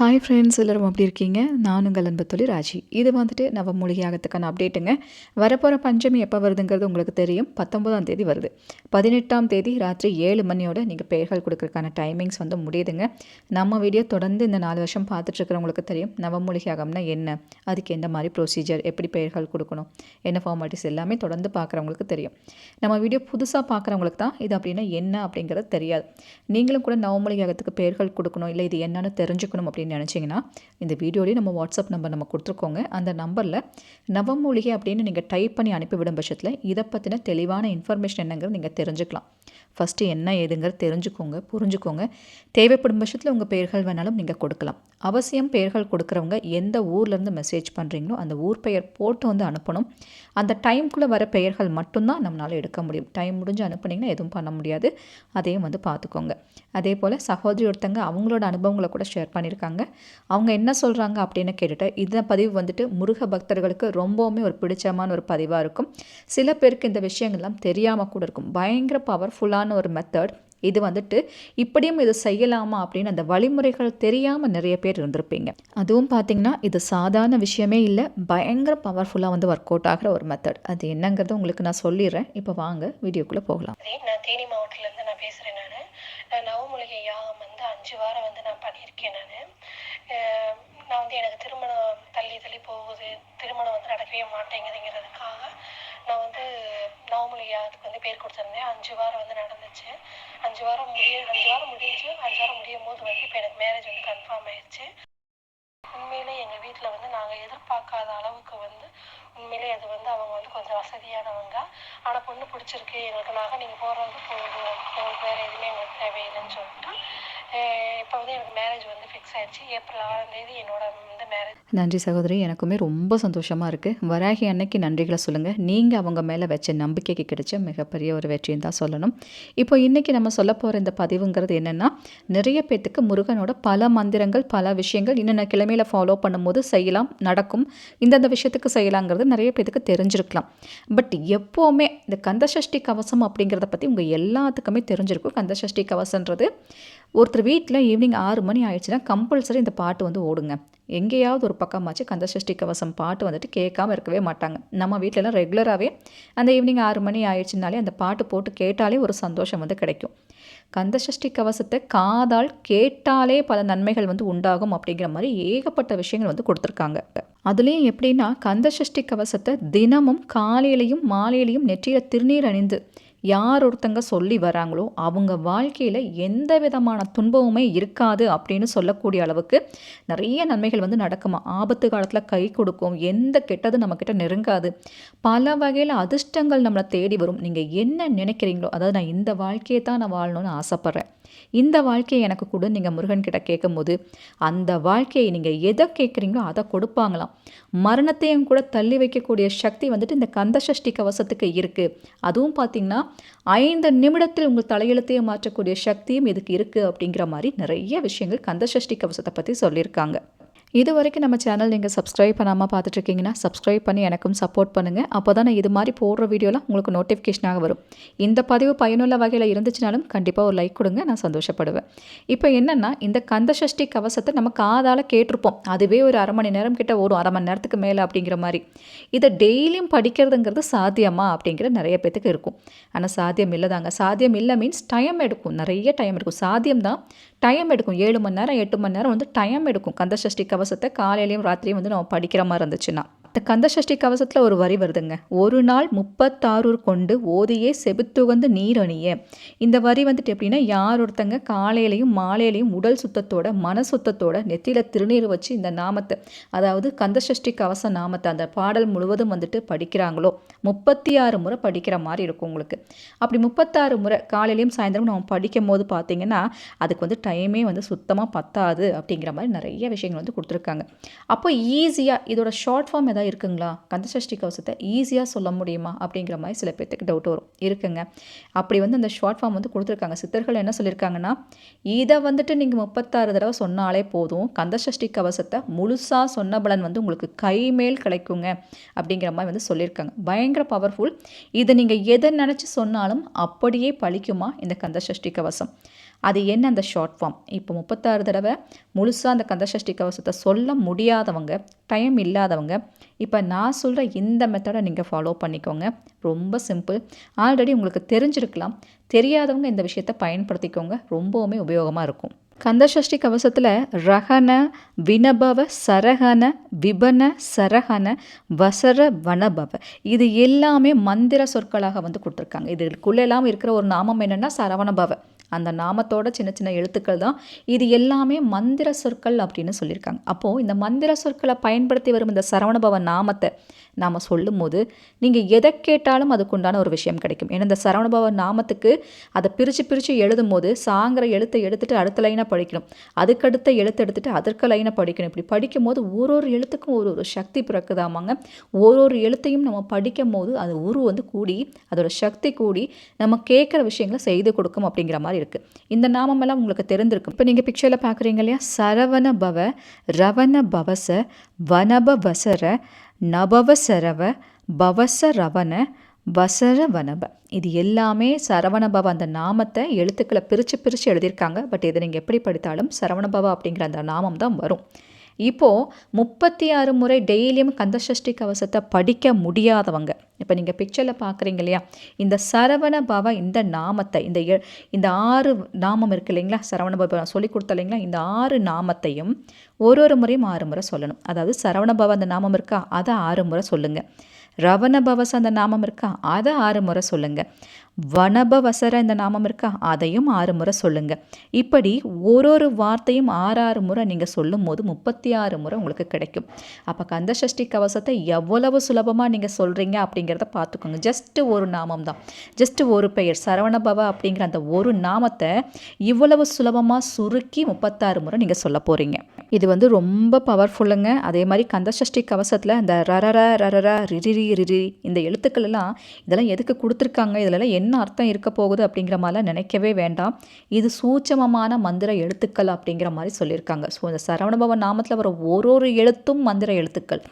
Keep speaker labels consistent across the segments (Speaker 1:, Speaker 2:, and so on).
Speaker 1: Hi friends எல்லோரும் அப்படி இருக்கீங்க? நான் உங்கள் தொழில் ராஜி. இது வந்துட்டு நவமூலிகையாகத்துக்கான அப்டேட்டுங்க வரப்போகிற பஞ்சமி எப்போ வருதுங்கிறது உங்களுக்கு தெரியும். பத்தொன்பதாம் தேதி வருது. பதினெட்டாம் தேதி ராத்திரி ஏழு மணியோட நீங்கள் பெயர்கள் கொடுக்குறதுக்கான டைமிங்ஸ் வந்து முடியுதுங்க. நம்ம வீடியோ தொடர்ந்து இந்த நாலு வருஷம் பார்த்துட்ருக்கிறவங்களுக்கு தெரியும். நவமூலிகையாகம்னா என்ன? அதுக்கு எந்த மாதிரி ப்ரொசீஜர் எப்படி பெயர்கள் கொடுக்கணும்? என்ன ஃபார்மாலிட்டிஸ் எல்லாமே தொடர்ந்து பார்க்குறவங்களுக்கு தெரியும். நம்ம வீடியோ புதுசாக பார்க்குறவங்களுக்கு தான் இது அப்படின்னா என்ன அப்படிங்கிறது தெரியாது. நீங்களும் கூட நவமூலிகையாகத்துக்கு பெயர்கள் கொடுக்கணும் இல்லை இது என்னன்னு தெரிஞ்சுக்கணும் அப்படின்னு நினச்சிங்கன்னா இந்த வீடியோலேயே நம்ம வாட்ஸ்அப் நம்பர் நம்ம கொடுத்துருக்கோங்க. அந்த நம்பரில் நவமூலிகை அப்படின்னு நீங்கள் டைப் பண்ணி அனுப்பிவிடும் பட்சத்தில் இதை பற்றின தெளிவான இன்ஃபர்மேஷன் என்னங்கிறது நீங்கள் தெரிஞ்சுக்கலாம். ஃபஸ்ட்டு என்ன ஏதுங்கிறது தெரிஞ்சுக்கோங்க புரிஞ்சுக்கோங்க. தேவைப்படும் பட்சத்தில் உங்கள் பெயர்கள் வேணாலும் நீங்கள் கொடுக்கலாம். அவசியம் பெயர்கள் கொடுக்குறவங்க எந்த ஊர்லேருந்து மெசேஜ் பண்ணுறீங்களோ அந்த ஊர் பெயர் போட்டு வந்து அனுப்பணும். அந்த டைம்குள்ளே வர பெயர்கள் மட்டும்தான் நம்மளால் எடுக்க முடியும். டைம் முடிஞ்சு அனுப்புனீங்கன்னா எதுவும் பண்ண முடியாது. அதையும் வந்து பார்த்துக்கோங்க. அதே போல் சகோதரி ஒருத்தங்க அவங்களோட அனுபவங்களை கூட ஷேர் பண்ணியிருக்காங்க அவங்க என்ன சொல்கிறாங்க அப்படின்னு கேட்டுட்டு இந்த பதிவு வந்துட்டு முருக பக்தர்களுக்கு ரொம்பவுமே ஒரு பிடிச்சமான ஒரு பதிவாக இருக்கும். சில பேருக்கு இந்த விஷயங்கள்லாம் தெரியாமல் கூட இருக்கும். பயங்கர பவர்ஃபுல்லான ஒரு மெத்தட் இது வந்துட்டு இப்படியும் இது செய்யலாமா அப்படின்னு அந்த வழிமுறைகள் தெரியாமல் நிறைய பேர் இருந்திருப்பீங்க. அதுவும் பார்த்தீங்கன்னா இது சாதாரண விஷயமே இல்லை பயங்கர பவர்ஃபுல்லாக வந்து ஒர்க் அவுட் ஆகிற ஒரு மெத்தட் அது என்னங்கிறது உங்களுக்கு நான் சொல்லிடுறேன். இப்போ வாங்க வீடியோக்குள்ளே போகலாம்.
Speaker 2: நான் தேனி மாவட்டத்துலேருந்து நான் பேசுகிறேன் நான். நவமூலிகை யாகம் வந்து அஞ்சு வாரம் வந்து நான் பண்ணியிருக்கேன் நான். நான் வந்து எனக்கு திருமணம் தள்ளி தள்ளி போகுது திருமணம் வந்து நடக்கவே மாட்டேங்குதுங்கிறதுக்காக நான் வந்து நவமூலிகை அதுக்கு வந்து பேர் கொடுத்துருந்தேன். அஞ்சு வாரம் வந்து நடந்துச்சு. அஞ்சு வாரம் முடிய அஞ்சு வாரம் முடிஞ்சு அஞ்சு வாரம் முடியும் போது வந்து இப்போ எனக்கு மேரேஜ் வந்து கன்ஃபார்ம் ஆயிடுச்சு உண்மையிலே எங்கள் வீட்டில் வந்து நாங்கள் எதிர்பார்க்காத அளவுக்கு வந்து உண்மையிலே அது வந்து அவங்க வந்து கொஞ்சம் வசதியானவங்க. ஆனால் பொண்ணு பிடிச்சிருக்கு எங்களுக்கு நாங்கள் நீங்கள் போகிறது போதும் உங்களுக்கு வேறு எதுவுமே எங்களுக்கு தேவையில்லைன்னு சொல்லிட்டு இப்போ வந்து எனக்கு மேரேஜ் வந்து ஃபிக்ஸ் ஆயிடுச்சு. ஏப்ரல் ஆறாம் தேதி என்னோட வந்து மேரேஜ்
Speaker 1: நன்றி சகோதரி. எனக்குமே ரொம்ப சந்தோஷமாக இருக்குது வராகி அன்னைக்கு நன்றிகளை சொல்லுங்கள் நீங்கள் அவங்க மேலே வச்ச நம்பிக்கைக்கு கிடைச்ச மிகப்பெரிய ஒரு வெற்றின்னு தான் சொல்லணும். இப்போ இன்றைக்கி நம்ம சொல்ல போகிற இந்த பதிவுங்கிறது என்னென்னா நிறைய பேர்த்துக்கு முருகனோட பல மந்திரங்கள் பல விஷயங்கள் இன்னென்ன கிழமையில் ஃபாலோ பண்ணும்போது செய்யலாம் நடக்கும். இந்தந்த விஷயத்துக்கு செய்யலாங்கிறது நிறைய பேர்த்துக்கு தெரிஞ்சிருக்கலாம். பட் எப்போவுமே இந்த கந்தசஷ்டி கவசம் அப்படிங்கிறத பற்றி உங்கள் எல்லாத்துக்குமே தெரிஞ்சிருக்கும். கந்தசஷ்டி கவசன்றது ஒருத்தர் வீட்டில் ஈவினிங் ஆறு மணி ஆயிடுச்சுன்னா கம்பல்சரி இந்த பாட்டு வந்து ஓடுங்க. எங்கேயாவது ஒரு பக்கமாச்சு கந்தசஷ்டி கவசம் பாட்டு வந்துட்டு கேட்காம இருக்கவே மாட்டாங்க. நம்ம வீட்டிலலாம் ரெகுலராகவே அந்த ஈவினிங் ஆறு மணி ஆயிடுச்சுனாலே அந்த பாட்டு போட்டு கேட்டாலே ஒரு சந்தோஷம் வந்து கிடைக்கும். கந்தசஷ்டி கவசத்தை காதால் கேட்டாலே பல நன்மைகள் வந்து உண்டாகும் அப்படிங்கிற மாதிரி ஏகப்பட்ட விஷயங்கள் வந்து கொடுத்துருக்காங்க அதுலேயும் எப்படின்னா கந்தசஷ்டி கவசத்தை தினமும் காலையிலையும் மாலையிலையும் நெற்றியில் திருநீர் அணிந்து யார் ஒருத்தங்க சொல்லி வராங்களோ அவங்க வாழ்க்கையில் எந்த விதமான துன்பமுமே இருக்காது அப்படின்னு சொல்லக்கூடிய அளவுக்கு நிறைய நன்மைகள் வந்து நடக்குமா? ஆபத்து காலத்தில் கை கொடுக்கும். எந்த கெட்டது நம்மக்கிட்ட நெருங்காது. பல வகையில் அதிர்ஷ்டங்கள் நம்மளை தேடி வரும். நீங்கள் என்ன நினைக்கிறீங்களோ அதாவது நான் இந்த வாழ்க்கையை தான் நான் வாழணும்னு ஆசைப்பட்றேன். இந்த வாழ்க்கையை எனக்கு கொடு நீங்கள் முருகன்கிட்ட கேட்கும்போது அந்த வாழ்க்கையை நீங்கள் எதை கேட்குறீங்களோ அதை கொடுப்பாங்களாம். மரணத்தையும் கூட தள்ளி வைக்கக்கூடிய சக்தி வந்துட்டு இந்த கந்தசஷ்டி கவசத்துக்கு இருக்குது அதுவும் பார்த்திங்கன்னா ஐந்து நிமிடத்தில் உங்கள் தலையெழுத்தையும் மாற்றக்கூடிய சக்தியும் இதுக்கு இருக்குது அப்படிங்கிற மாதிரி நிறைய விஷயங்கள் கந்தசஷ்டி கவசத்தை பற்றி சொல்லியிருக்காங்க. இது வரைக்கும் நம்ம சேனல் நீங்கள் சப்ஸ்கிரைப் பண்ணாமல் பார்த்துட்ருக்கீங்கன்னா சப்ஸ்கிரைப் பண்ணி எனக்கும் சப்போர்ட் பண்ணுங்கள் அப்போ தான் இது மாதிரி போடுற வீடியோலாம் உங்களுக்கு நோட்டிஃபிகேஷனாக வரும். இந்த பதிவு பயனுள்ள வகையில் இருந்துச்சுனாலும் கண்டிப்பாக ஒரு லைக் கொடுங்க நான் சந்தோஷப்படுவேன். இப்போ என்னென்னா இந்த கந்தசஷ்டி கவசத்தை நம்ம காதால் கேட்டிருப்போம். அதுவே ஒரு அரை மணி நேரம் கிட்ட ஒரு அரை மணி நேரத்துக்கு மேலே அப்படிங்கிற மாதிரி. இதை டெய்லியும் படிக்கிறதுங்கிறது சாத்தியமா அப்படிங்கிற நிறைய பேத்துக்கு இருக்கும். ஆனால் சாத்தியம் இல்லை தாங்க சாத்தியம் இல்லை மீன்ஸ் டைம் எடுக்கும். நிறைய டைம் எடுக்கும். சாத்தியம் தான் டைம் எடுக்கும். ஏழு மணி நேரம் எட்டு மணி நேரம் வந்து டைம் எடுக்கும். கந்தசஷ்டி கவசத்தை காலையிலையும் ராத்திரியும் வந்து நம்ம படிக்கிற மாதிரி இருந்துச்சுன்னா. இந்த கந்தசஷ்டி கவசத்தில் ஒரு வரி வருதுங்க. ஒரு நாள் முப்பத்தாறு கொண்டு ஓதியே செபுத்துகந்து நீரணிய இந்த வரி வந்துட்டு எப்படின்னா யார் ஒருத்தங்க காலையிலையும் மாலையிலையும் உடல் சுத்தத்தோட மன சுத்தத்தோட நெத்தியில் திருநீர் வச்சு இந்த நாமத்தை அதாவது கந்தசஷ்டி கவச நாமத்தை அந்த பாடல் முழுவதும் வந்துட்டு படிக்கிறாங்களோ? முப்பத்தி ஆறு முறை படிக்கிற மாதிரி இருக்கும் உங்களுக்கு. அப்படி முப்பத்தாறு முறை காலையிலையும் சாயந்தரம் நம்ம படிக்கும் போது பார்த்தீங்கன்னா அதுக்கு வந்து டைமே வந்து சுத்தமாக பத்தாது அப்படிங்கிற மாதிரி நிறைய விஷயங்கள் வந்து கொடுத்துருக்காங்க. அப்போ ஈஸியாக இதோட ஷார்ட் ஃபார்ம் எதாவது ஏதாவது இருக்குங்களா? கந்தசஷ்டி கவசத்தை ஈஸியாக சொல்ல முடியுமா? அப்படிங்கிற மாதிரி சில பேர்த்துக்கு டவுட் வரும். இருக்குங்க. அப்படி வந்து அந்த ஷார்ட் ஃபார்ம் வந்து கொடுத்துருக்காங்க. சித்தர்கள் என்ன சொல்லியிருக்காங்கன்னா இதை வந்துட்டு நீங்கள் முப்பத்தாறு தடவை சொன்னாலே போதும். கந்தசஷ்டி கவசத்தை முழுசாக சொன்ன பலன் வந்து உங்களுக்கு கைமேல் கிடைக்குங்க. அப்படிங்கிற மாதிரி வந்து சொல்லியிருக்காங்க. பயங்கர பவர்ஃபுல் இதை நீங்கள் எதை நினச்சி சொன்னாலும் அப்படியே பழிக்குமா இந்த கந்தசஷ்டி கவசம்? அது என்ன அந்த ஷார்ட் ஃபார்ம் இப்போ முப்பத்தாறு தடவை முழுசாக அந்த கந்தசஷ்டி கவசத்தை சொல்ல முடியாதவங்க டைம் இல்லாதவங்க இப்போ நான் சொல்கிற இந்த மெத்தடை நீங்கள் ஃபாலோ பண்ணிக்கோங்க. ரொம்ப சிம்பிள் ஆல்ரெடி உங்களுக்கு தெரிஞ்சிருக்கலாம். தெரியாதவங்க இந்த விஷயத்தை பயன்படுத்திக்கோங்க. ரொம்பவுமே உபயோகமாக இருக்கும். கந்தசஷ்டி கவசத்தில் ரகன வினபவ சரகன விபன சரகன வசர வனபவ. இது எல்லாமே மந்திர சொற்களாக வந்து கொடுத்துருக்காங்க. இதுக்குள்ளெல்லாம் இருக்கிற ஒரு நாமம் என்னென்னா சரவணபவ. அந்த நாமத்தோட சின்ன சின்ன எழுத்துக்கள் தான். இது எல்லாமே மந்திர சொற்கள் அப்படின்னு சொல்லியிருக்காங்க. அப்போது இந்த மந்திர சொற்களை பயன்படுத்தி வரும் இந்த சரவணபவ நாமத்தை நாம் சொல்லும்போது நீங்கள் எதை கேட்டாலும் அதுக்குண்டான ஒரு விஷயம் கிடைக்கும். ஏன்னா இந்த சரவணபவ நாமத்துக்கு அதை பிரித்து பிரித்து எழுதும் போது சாங்கிற எழுத்தை எடுத்துட்டு அடுத்த லைனாக படிக்கணும். அதுக்கடுத்த எழுத்து எடுத்துட்டு அதற்கு லைனை படிக்கணும். இப்படி படிக்கும் போது ஒரு ஒரு எழுத்துக்கும் ஒரு ஒரு சக்தி பிறக்குதாமாங்க. ஒரு ஒரு எழுத்தையும் நம்ம படிக்கும் போது அது உரு வந்து கூடி அதோட சக்தி கூடி நம்ம கேட்குற விஷயங்களை செய்து கொடுக்கும் அப்படிங்கிற மாதிரி இருக்குது இந்த நாமமெல்லாம் உங்களுக்கு தெரிந்திருக்கும். இப்போ நீங்கள் பிக்சரில் பார்க்குறீங்க இல்லையா? சரவண பவ ரவண பவச வனப வசர நபவ சரவ பவச ரவண வசர வனப. இது எல்லாமே சரவணபவ அந்த நாமத்தை எழுத்துக்களை பிரித்து பிரித்து எழுதியிருக்காங்க. பட் இதை நீங்கள் எப்படி படித்தாலும் சரவணபவ அப்படிங்கிற அந்த நாமம் தான் வரும். இப்போது முப்பத்தி ஆறு முறை டெய்லியும் கந்தசஷ்டி கவசத்தை படிக்க முடியாதவங்க. இப்போ நீங்கள் பிக்சரில் பார்க்குறீங்க இல்லையா? இந்த சரவண பவ இந்த நாமத்தை இந்த இந்த ஆறு நாமம் இருக்கு இல்லைங்களா? சரவண பவ நான் சொல்லி கொடுத்த இல்லைங்களா? இந்த ஆறு நாமத்தையும் ஒரு ஒரு முறையும் ஆறு முறை சொல்லணும். அதாவது சரவண பவ அந்த நாமம் இருக்கா? அதை ஆறு முறை சொல்லுங்கள் ரவணபவச அந்த நாமம் இருக்கா? அதை ஆறு முறை சொல்லுங்கள் வனபவசர இந்த நாமம் இருக்கா? அதையும் ஆறு முறை சொல்லுங்கள் இப்படி ஒரு ஒரு வார்த்தையும் ஆறாறு முறை நீங்கள் சொல்லும் போது முப்பத்தி ஆறு முறை உங்களுக்கு கிடைக்கும். அப்போ கந்தசஷ்டி கவசத்தை எவ்வளவு சுலபமாக நீங்கள் சொல்கிறீங்க அப்படிங்கிறத பார்த்துக்கோங்க. ஜஸ்ட்டு ஒரு நாமம் தான். ஜஸ்ட்டு ஒரு பெயர். சரவணபவ அப்படிங்கிற அந்த ஒரு நாமத்தை இவ்வளவு சுலபமாக சுருக்கி முப்பத்தாறு முறை நீங்கள் சொல்ல போகிறீங்க இது வந்து ரொம்ப பவர்ஃபுல்லுங்க அதே மாதிரி கந்தசஷ்டி கவசத்தில் இந்த ரரர ரரர ரிரிரி ரிரி இந்த எழுத்துக்கள் எல்லாம் இதெல்லாம் எதுக்கு கொடுத்துருக்காங்க? இதிலெல்லாம் என்ன அர்த்தம் இருக்க போகுது அப்படிங்கிற மாதிரிலாம் நினைக்கவே வேண்டாம். இது சூட்சமமான மந்திர எழுத்துக்கள் அப்படிங்கிற மாதிரி சொல்லியிருக்காங்க. ஸோ இந்த சரவணபவன் நாமத்தில் வர ஒரு ஒரு எழுத்தும் மந்திர எழுத்துக்கள்.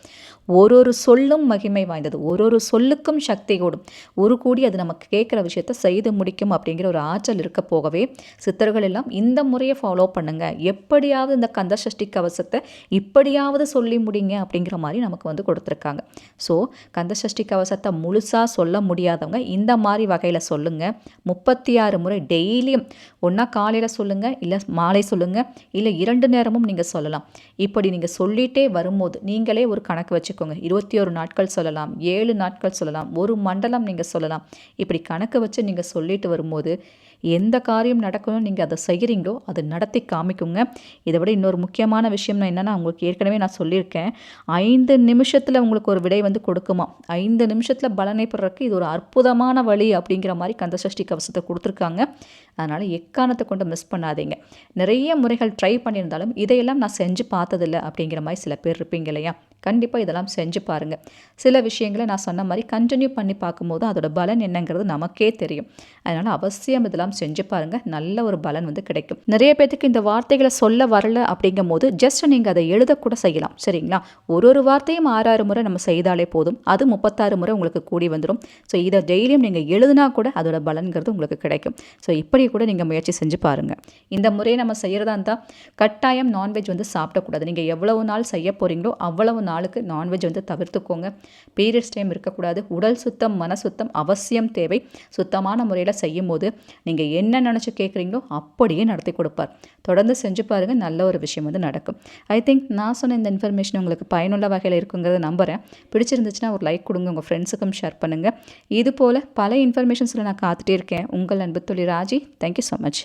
Speaker 1: ஒரு ஒரு சொல்லும் மகிமை வாய்ந்தது. ஒரு ஒரு சொல்லுக்கும் சக்தி கூடும். ஒரு கூடி அது நமக்கு கேட்குற விஷயத்த செய்து முடிக்கும் அப்படிங்கிற ஒரு ஆற்றல் இருக்க போகவே சித்தர்கள் எல்லாம் இந்த முறையை ஃபாலோ பண்ணுங்க. எப்படியாவது இந்த கந்தசஷ்டி கவசத்தை இப்படியாவது சொல்லி முடிங்க அப்படிங்கிற மாதிரி நமக்கு வந்து கொடுத்துருக்காங்க. ஸோ கந்தசஷ்டி கவசத்தை முழுசாக சொல்ல முடியாதவங்க இந்த மாதிரி வகையில் சொல்லுங்கள் முப்பத்தி ஆறு முறை டெய்லியும் ஒன்றா காலையில் சொல்லுங்கள் இல்லை மாலை சொல்லுங்கள் இல்லை இரண்டு நேரமும் நீங்கள் சொல்லலாம். இப்படி நீங்கள் சொல்லிட்டே வரும்போது நீங்களே ஒரு கணக்கு வச்சு வச்சுக்கோங்க. இருபத்தி ஒரு நாட்கள் சொல்லலாம் ஏழு நாட்கள் சொல்லலாம் ஒரு மண்டலம் நீங்கள் சொல்லலாம். இப்படி கணக்கு வச்சு நீங்கள் சொல்லிட்டு வரும்போது எந்த காரியம் நடக்கணும் நீங்கள் அதை செய்கிறீங்களோ அதை நடத்தி காமிக்குங்க. இதை விட இன்னொரு முக்கியமான விஷயம் என்னென்னா உங்களுக்கு ஏற்கனவே நான் சொல்லியிருக்கேன். ஐந்து நிமிஷத்தில் உங்களுக்கு ஒரு விடை வந்து கொடுக்குமா? ஐந்து நிமிஷத்தில் பலனை பெறக்கு இது ஒரு அற்புதமான வழி அப்படிங்கிற மாதிரி கந்தசஷ்டி கவசத்தை கொடுத்துருக்காங்க. அதனால் எக்காரணத்தை கொண்டு மிஸ் பண்ணாதீங்க. நிறைய முறைகள் ட்ரை பண்ணியிருந்தாலும் இதையெல்லாம் நான் செஞ்சு பார்த்ததில்ல அப்படிங்கிற மாதிரி சில பேர் இருப்பீங்க இல்லையா? கண்டிப்பாக இதெல்லாம் செஞ்சு பாருங்கள் சில விஷயங்களை நான் சொன்ன மாதிரி கண்டினியூ பண்ணி பார்க்கும்போது அதோட பலன் என்னங்கிறது நமக்கே தெரியும். அதனால் அவசியம் இதெல்லாம் செஞ்சு பாருங்கள் நல்ல ஒரு பலன் வந்து கிடைக்கும். நிறைய பேத்துக்கு இந்த வார்த்தைகளை சொல்ல வரல அப்படிங்கும் போது ஜஸ்ட் நீங்கள் அதை எழுதக்கூட செய்யலாம். சரிங்களா? ஒரு ஒரு வார்த்தையும் ஆறாறு முறை நம்ம செய்தாலே போதும். அது முப்பத்தாறு முறை உங்களுக்கு கூடி வந்துடும் ஸோ இதை டெய்லியும் நீங்கள் எழுதுனா கூட அதோட பலன்கிறது உங்களுக்கு கிடைக்கும். ஸோ இப்படி கூட நீங்கள் முயற்சி செஞ்சு பாருங்கள் இந்த முறையை நம்ம செய்கிறதா இருந்தால் கட்டாயம் நான்வெஜ் வந்து சாப்பிடக்கூடாது. நீங்கள் எவ்வளவு நாள் செய்ய போகிறீங்களோ அவ்வளவு நாளுக்கு நான்வெஜ் வந்து தவிர்த்துக்கோங்க. பீரியட்ஸ் டைம் இருக்கக்கூடாது. உடல் சுத்தம் மன சுத்தம் அவசியம் தேவை. சுத்தமான முறையில் செய்யும் போது நீங்கள் என்ன நினச்சி கேட்குறீங்களோ அப்படியே நடத்தி கொடுப்பார். தொடர்ந்து செஞ்சு பாருங்கள் நல்ல ஒரு விஷயம் வந்து நடக்கும். ஐ திங்க் நான் சொன்ன இந்த இன்ஃபர்மேஷன் உங்களுக்கு பயனுள்ள வகையில் இருக்குங்கிறத நம்புகிறேன் பிடிச்சிருந்துச்சுன்னா ஒரு லைக் கொடுங்க உங்கள் ஃப்ரெண்ட்ஸுக்கும் ஷேர் பண்ணுங்கள் இது போல் பல இன்ஃபர்மேஷன்ஸில் நான் காத்துட்டே இருக்கேன். உங்கள் அன்பு தொழில் ராஜி தேங்க்யூ ஸோ மச்